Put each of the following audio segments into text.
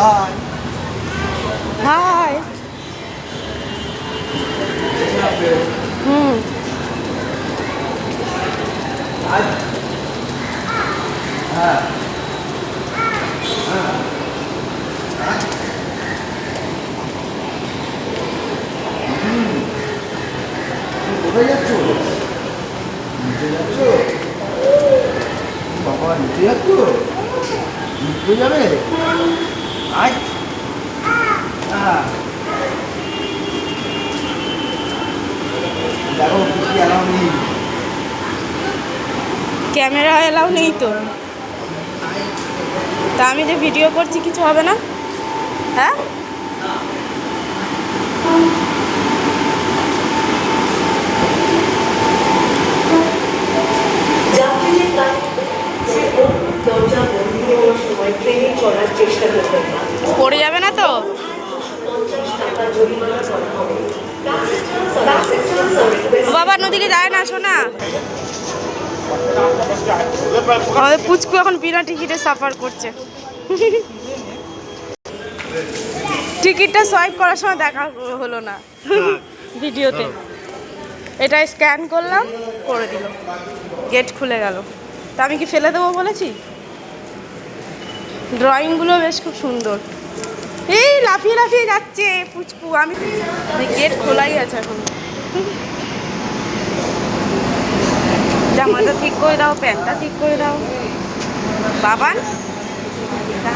High high হুম হ্যাঁ কোথায় যাচ্ছ নিচে যাচ্ছ বাবা নিচে যাচ্ছ নিচে যাবে আয় হ্যাঁ দেখো কি অ্যালাউ নেই। ক্যামেরা এলাও নেই তো। তা আমি যে ভিডিও করছি কিছু হবে না? হ্যাঁ? যাত্রীদের কাছে দরজা ট্রেনে চড়ার চেষ্টা করবেন না। পড়ে যাবে না তো? বাবা নদীকে যায় না শোনা আমাদের পুচকু এখন বিনা টিকিটে সাফার করছে। টিকিটটা সোয়াইপ করার সময় দেখা হলো না। ভিডিওতে। এটা স্ক্যান করলাম করে দিল। গেট খুলে গেল। তা আমি কি ফেলে দেবো বলেছি? ড্রয়িংগুলো বেশ খুব সুন্দর। এই লাফিয়ে লাফিয়ে যাচ্ছে পুচকু, আমি গেট খোলাই আছে এখন। জামাটা ঠিক করে দাও, প্যান্টটা ঠিক করে দাও। বাবান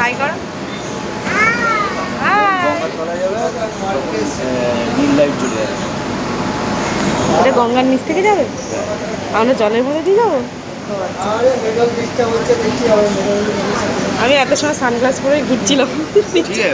হাই করো। গঙ্গার নিচ থেকে যাবে? আমরা জলের মধ্যে দিয়ে যাব? আমি এত সময় সানগ্লাস পরে ঘুরছিলাম। ঠিক আছে